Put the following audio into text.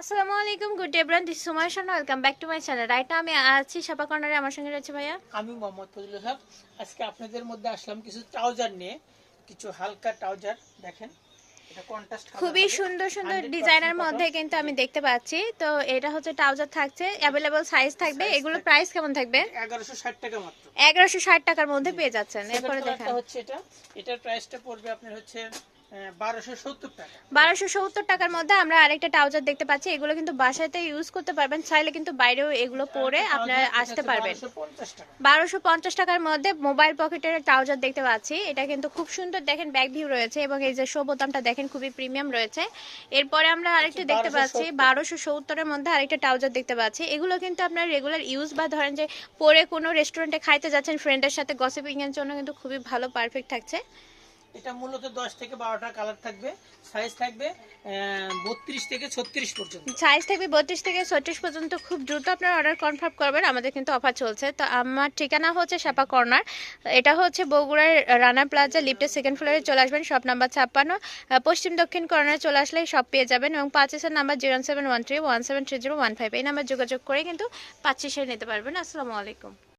আসসালামু আলাইকুম good day ব্রান দিস সুমাই শান welcome back to my channel right আমি আছি সাপা কর্নারে আমার সঙ্গে রয়েছে ভাইয়া। আমি মোহাম্মদ ফজলুল হক। আজকে আপনাদের মধ্যে আসলাম কিছু ট্রাউজার নিয়ে। কিছু হালকা ট্রাউজার দেখেন। খুবই সুন্দর সুন্দর ডিজাইনের মধ্যে কিন্তু আমি দেখতে পাচ্ছি। তো এটা হচ্ছে ট্রাউজার থাকছে। অ্যাভেলেবল সাইজ থাকবে। এগুলো প্রাইস কেমন থাকবে? এগারোশো ষাট টাকা মাত্র। এগারোশো ষাট টাকার মধ্যে পেয়ে যাচ্ছেন। এরপরে দেখেন। হচ্ছে এটা। এটার প্রাইসটা পড়বে আপনার হচ্ছে বারোশো সত্তর টাকা। বারোশো সত্তর টাকার মধ্যে আমরা আরেকটা ট্রাউজার দেখতে পাচ্ছি। এগুলো কিন্তু বাসাতে ইউজ করতে পারবেন। চাইলে কিন্তু বাইরেও এগুলো পরে আপনারা আসতে পারবেন। বারোশো পঞ্চাশ টাকার মধ্যে মোবাইল পকেটের ট্রাউজার দেখতে পাচ্ছি। এটা কিন্তু খুব সুন্দর দেখেন ব্যাক ভিউ রয়েছে এবং এই যে শো বোতামটা দেখেন খুবই প্রিমিয়াম রয়েছে। এরপরে আমরা আরেকটা দেখতে পাচ্ছি বারোশো সত্তরের মধ্যে আরেকটা ট্রাউজার দেখতে পাচ্ছি। এগুলো কিন্তু আপনার রেগুলার ইউজ বা ধরেন যে পরে কোনো রেস্টুরেন্টে খাইতে যাচ্ছেন ফ্রেন্ডের সাথে গসিপিং এর জন্য কিন্তু খুবই ভালো পারফেক্ট থাকছে। এটা মূলত দশ থেকে বারোটা কালার থাকবে সাইজ থাকবে বত্রিশ থেকে ছত্রিশ পর্যন্ত। সাইজ থাকবে বত্রিশ থেকে ছত্রিশ পর্যন্ত, খুব দ্রুত আপনার অর্ডার কনফার্ম করবেন, আমাদের কিন্তু অফার চলছে। তো আমার ঠিকানা হচ্ছে সাপা কর্নার এটা হচ্ছে বগুড়ার রানা প্লাজা লিফটের সেকেন্ড ফ্লোরে চলে আসবেন শপ নাম্বার ছাপ্পান্ন পশ্চিম দক্ষিণ কর্নারে চলে আসলেই সব পেয়ে যাবেন এবং পাঁচিশের number zero seven one three one seven three zero one five এই নাম্বার যোগাযোগ করে কিন্তু পাঁচিশে নিতে পারবেন। আসসালামু আলাইকুম।